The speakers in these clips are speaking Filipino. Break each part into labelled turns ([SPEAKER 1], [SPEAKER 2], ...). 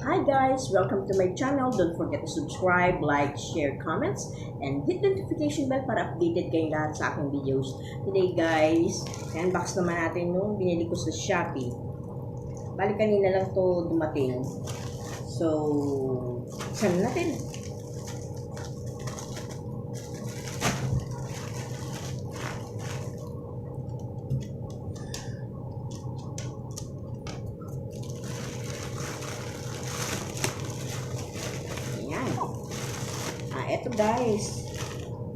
[SPEAKER 1] Hi guys! Welcome to my channel. Don't forget to subscribe, like, share, comments, and hit the notification bell para updated kayo lahat sa aking videos. Today guys, unbox naman natin yung binili ko sa Shopee. Bali kanina lang to dumating. So, saan natin? Eto guys.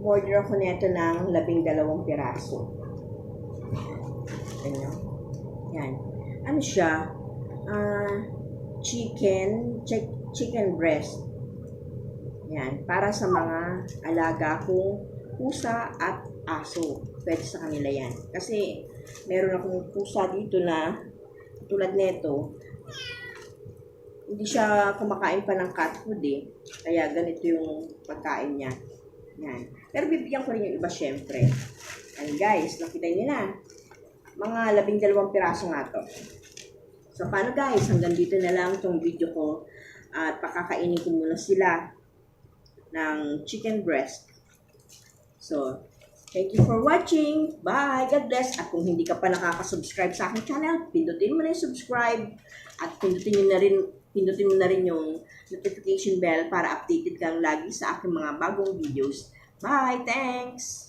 [SPEAKER 1] Order ako nito ng labing dalawang piraso. Ganyan. Yan. Ano siya? Ah, chicken, chi- chicken breast. Yan. Para sa mga alaga kong pusa at aso. Pwede sa kanila yan. Kasi, meron akong pusa dito na tulad nito, hindi siya kumakain pa ng cat food eh. Kaya ganito yung pagkain niya. Yan. Pero bibigyan ko rin yung iba syempre. And guys, nakita niyo na. Mga labing dalawang piraso nga to. So paano guys, hanggang dito na lang tong video ko. At pakakainin ko muna sila ng chicken breast. So, thank you for watching. Bye! God bless! At kung hindi ka pa nakaka-subscribe sa aking channel, pindutin mo na yung subscribe. At pindutin mo na rin pindutin mo na rin yung notification bell para updated kang lagi sa aking mga bagong videos. Bye! Thanks!